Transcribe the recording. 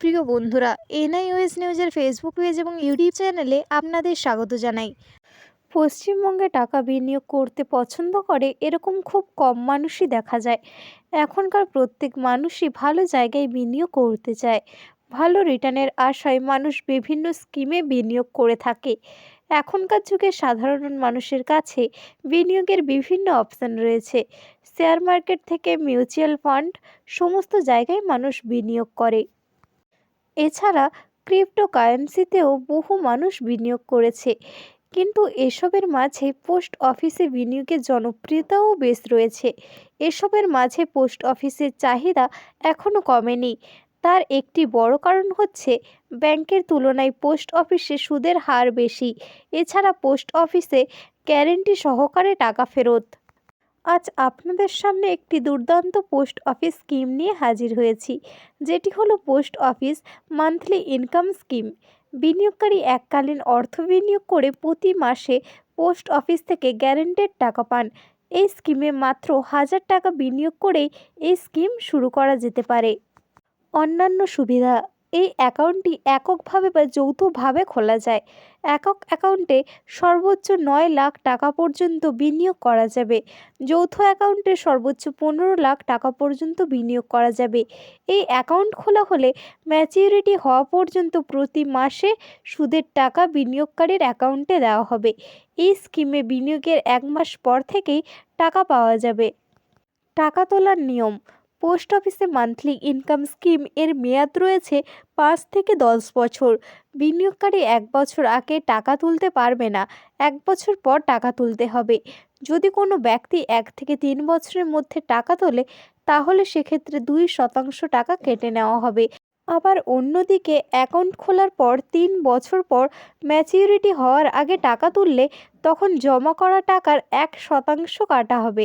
প্রিয় বন্ধুরা, এনআইওএস নিউজের ফেসবুক পেজ এবং ইউটিউব চ্যানেলে আপনাদের স্বাগত জানাই। পশ্চিমবঙ্গে টাকা বিনিয়োগ করতে পছন্দ করে এরকম খুব কম মানুষই দেখা যায়। এখনকার প্রত্যেক মানুষই ভালো জায়গায় বিনিয়োগ করতে চায়। ভালো রিটার্নের আশায় মানুষ বিভিন্ন স্কিমে বিনিয়োগ করে থাকে। এখনকার যুগে সাধারণ মানুষের কাছে বিনিয়োগের বিভিন্ন অপশান রয়েছে। শেয়ার মার্কেট থেকে মিউচুয়াল ফান্ড সমস্ত জায়গায় মানুষ বিনিয়োগ করে। এছাড়া ক্রিপ্টোকারেন্সিতেও বহু মানুষ বিনিয়োগ করেছে। কিন্তু এসবের মাঝে পোস্ট অফিসে বিনিয়োগের জনপ্রিয়তাও বেশ রয়েছে। এসবের মাঝে পোস্ট অফিসের চাহিদা এখনও কমেনি। তার একটি বড় কারণ হচ্ছে ব্যাংকের তুলনায় পোস্ট অফিসে সুদের হার বেশি। এছাড়া পোস্ট অফিসে গ্যারেন্টি সহকারে টাকা ফেরত আজ আপনাদের সামনে একটি দুর্দান্ত পোস্ট অফিস স্কিম নিয়ে হাজির হয়েছি, যেটি হলো post office monthly income scheme. বিনিয়োগকারী এককালীন অর্থ বিনিয়োগ করে প্রতি মাসে পোস্ট অফিস থেকে গ্যারেন্টেড টাকা পান। এই স্কিমে মাত্র হাজার টাকা বিনিয়োগ করেই এই স্কিম শুরু করা যেতে পারে। অন্যান্য সুবিধা এই অ্যাকাউন্টটি এককভাবে বা যৌথভাবে খোলা যায়। একক অ্যাকাউন্টে সর্বোচ্চ নয় লাখ টাকা পর্যন্ত বিনিয়োগ করা যাবে। যৌথ অ্যাকাউন্টে সর্বোচ্চ পনেরো লাখ টাকা পর্যন্ত বিনিয়োগ করা যাবে। এই অ্যাকাউন্ট খোলা হলে ম্যাচিউরিটি হওয়া পর্যন্ত প্রতি মাসে সুদের টাকা বিনিয়োগকারীর অ্যাকাউন্টে দেওয়া হবে। এই স্কিমে বিনিয়োগের এক মাস পর থেকেই টাকা পাওয়া যাবে। টাকা তোলার নিয়ম। পোস্ট অফিসে মান্থলি ইনকাম স্কিম এর মেয়াদ রয়েছে পাঁচ থেকে দশ বছর। বিনিয়োগকারী এক বছর আগে টাকা তুলতে পারবে না, এক বছর পর টাকা তুলতে হবে। যদি কোনো ব্যক্তি এক থেকে তিন বছরের মধ্যে টাকা তোলে, তাহলে সেক্ষেত্রে দুই শতাংশ টাকা কেটে নেওয়া হবে। আবার অন্যদিকে অ্যাকাউন্ট খোলার পর তিন বছর পর ম্যাচিউরিটি হওয়ার আগে টাকা তুললে, তখন জমা করা টাকার এক শতাংশ কাটা হবে।